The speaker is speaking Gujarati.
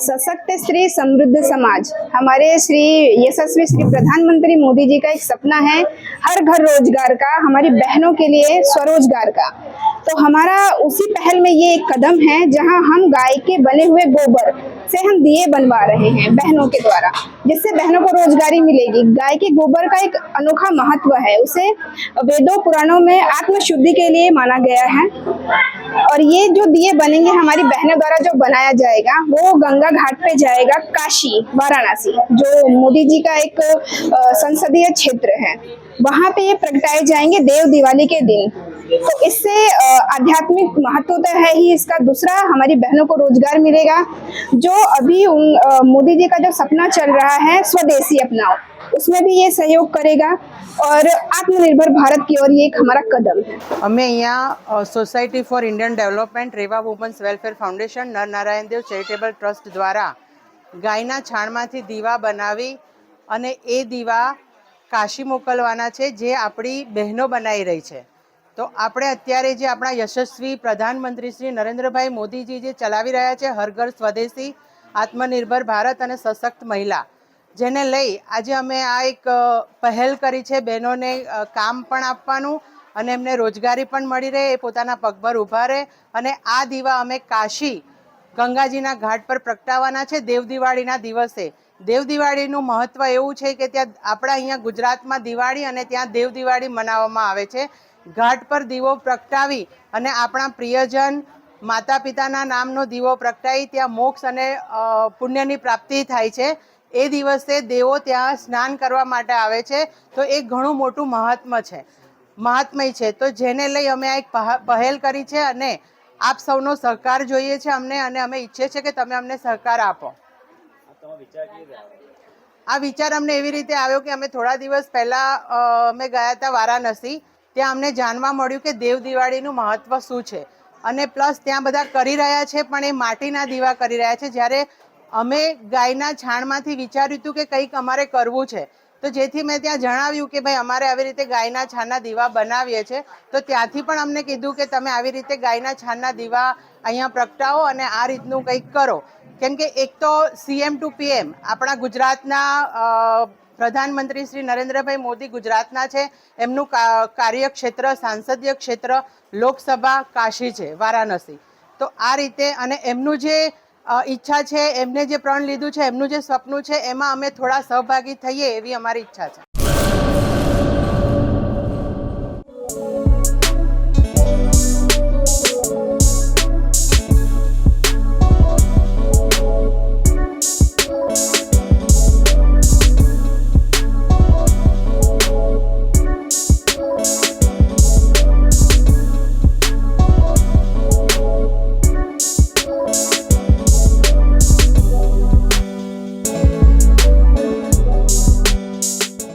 सशक्त स्त्री, समृद्ध समाज। हमारे श्री यशस्वी श्री प्रधानमंत्री मोदी जी का एक सपना है हर घर रोज़गार का, हमारी बहनों के लिए स्वरोजगार का। तो हमारा उसी पहल में ये एक कदम है जहाँ हम गाय के बने हुए गोबर से हम दिए बनवा रहे हैं बहनों के द्वारा, जिससे बहनों को रोजगारी मिलेगी। गाय के गोबर का एक अनोखा महत्व है, उसे वेदों पुराणों में आत्म शुद्धि के लिए माना गया है। और ये जो दिए बनेंगे हमारी बहनों द्वारा जो बनाया जाएगा, वो गंगा घाट पे जाएगा काशी, वाराणसी, जो मोदी जी का एक संसदीय क्षेत्र है। वहाँ पे ये प्रगटाए जाएँगे देव दिवाली के दिन। तो इससे अ, आध्यात्मिक महत्व तो है ही इसका दूसरा हमारी बहनों को रोजगार मिलेगा जो अभी उन अ, मोदी जी का जो सपना चल रहा है स्वदेशी अपनाओ उसमें भी ये सहयोग करेगा और आत्मनिर्भर भारत की ओर ये एक हमारा कदम है અમે અહીંયા અ, society for Indian development Reva women's welfare foundation Narnarayan Dev charitable trust દ્વારા ગાયના છાણમાંથી દીવા બનાવી અને એ દીવા કાશી મોકલવાના છે જે આપણી બહેનો બનાવી રહી છે તો આપણે અત્યારે જે આપણા યશસ્વી પ્રધાનમંત્રી શ્રી નરેન્દ્રભાઈ મોદીજી જે ચલાવી રહ્યા છે હરઘર સ્વદેશી, આત્મનિર્ભર ભારત અને સશક્ત મહિલા, જેને લઈ આજે અમે આ એક પહેલ કરી છે બહેનોને કામ પણ આપવાનું અને એમને રોજગારી પણ મળી રહે, એ પોતાના પગભર ઊભા રહે અને આ દીવા અમે કાશી ગંગાજીના ઘાટ પર પ્રગટાવવાના છે, દેવ દિવાળીના દિવસે. દેવ દિવાળીનું મહત્વ એવું છે કે ત્યાં આપણા અહીંયા ગુજરાતમાં દિવાળી અને ત્યાં દેવ દિવાળી મનાવવામાં આવે છે. ઘાટ પર દીવો પ્રગટાવી અને આપણા પ્રિયજન માતા પિતાના નામનો દીવો પ્રગટાવી ત્યાં મોક્ષ અને પુણ્યની પ્રાપ્તિ થાય છે. એ દિવસે દેવો ત્યાં સ્નાન કરવા માટે આવે છે. તો એ ઘણું મોટું મહાત્મ છે. મહાત્મય છે. તો જેને લઈ અમે આ એક પહ- પહેલ કરી છે અને આપ સૌનો સહકાર જોઈએ છે અમને અને અમે ઈચ્છીએ છીએ કે તમે અમને સહકાર આપો. આ વિચાર અમને એવી રીતે આવ્યો કે અમે થોડા દિવસ પહેલા અમે ગયા હતા વારાણસી. ત્યાં અમને જાણવા મળ્યું કે દેવ દિવાળીનું મહત્વ શું છે. અને પ્લસ ત્યાં બધા કરી રહ્યા છે, પણ એ માટીના દીવા કરી રહ્યા છે. જ્યારે અમે ગાયના છાણમાંથી વિચાર્યું હતું કે કંઈક અમારે કરવું છે, તો જેથી મેં ત્યાં જણાવ્યું કે ભાઈ, અમારે આવી રીતે ગાયના છાણના દીવા બનાવીએ છીએ તો ત્યાંથી પણ અમને કીધું કે તમે આવી રીતે ગાયના છાણના દીવા અહીંયા પ્રગટાવો અને આ રીતનું કંઈક કરો. કેમ કે એક તો સીએમ ટુ પીએમ આપણા ગુજરાતના પ્રધાનમંત્રી શ્રી નરેન્દ્રભાઈ મોદી ગુજરાતના છે. એમનું કાર્યક્ષેત્ર, સાંસદીય ક્ષેત્ર લોકસભા કાશી છે, વારાણસી. તો આ રીતે અને એમનું જે ઈચ્છા છે, એમને જે પ્રણ લીધું છે, એમનું જે સપનું છે, એમાં અમે થોડા સહભાગી થઈએ એવી અમારી ઈચ્છા છે.